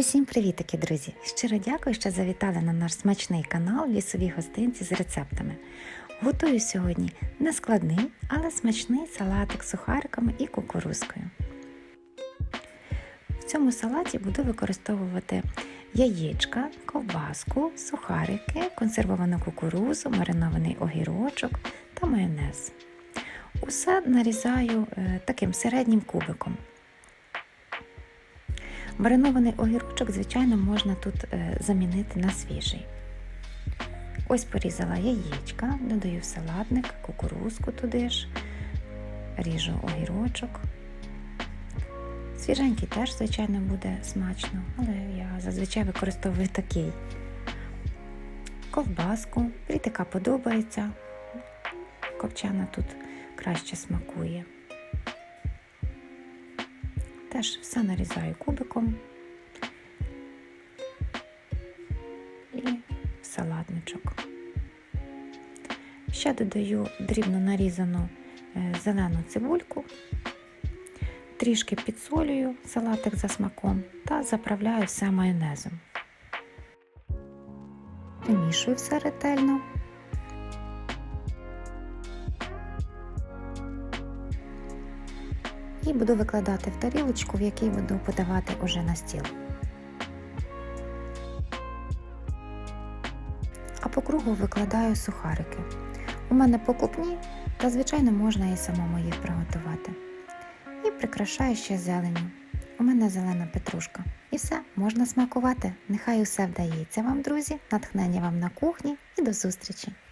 Усім привітики, друзі! Щиро дякую, що завітали на наш смачний канал Лісові гостинці з рецептами. Готую сьогодні нескладний, але смачний салатик з сухариками і кукурузкою. В цьому салаті буду використовувати яєчка, ковбаску, сухарики, консервовану кукурузу, маринований огірочок та майонез. Усе нарізаю е, таким середнім кубиком. Маринований огірочок, звичайно, можна тут е, замінити на свіжий. Ось порізала яєчка, додаю салатник, кукурузку туди ж, ріжу огірочок. Свіженький теж, звичайно, буде смачно, але я зазвичай використовую такий. Ковбаску, така подобається. Копчана тут краще смакує. Теж все нарізаю кубиком і в салатничок. Ще додаю дрібно нарізану е, зелену цибульку, трішки підсолюю салатик за смаком та заправляю все майонезом. Примішую все ретельно. І буду викладати в тарілочку, в якій буду подавати уже на стіл. А по кругу викладаю сухарики. У мене покупні, та, звичайно, можна і самому їх приготувати. І прикрашаю ще зеленю. У мене зелена петрушка. І все, можна смакувати. Нехай усе вдається вам, друзі, натхнення вам на кухні і до зустрічі!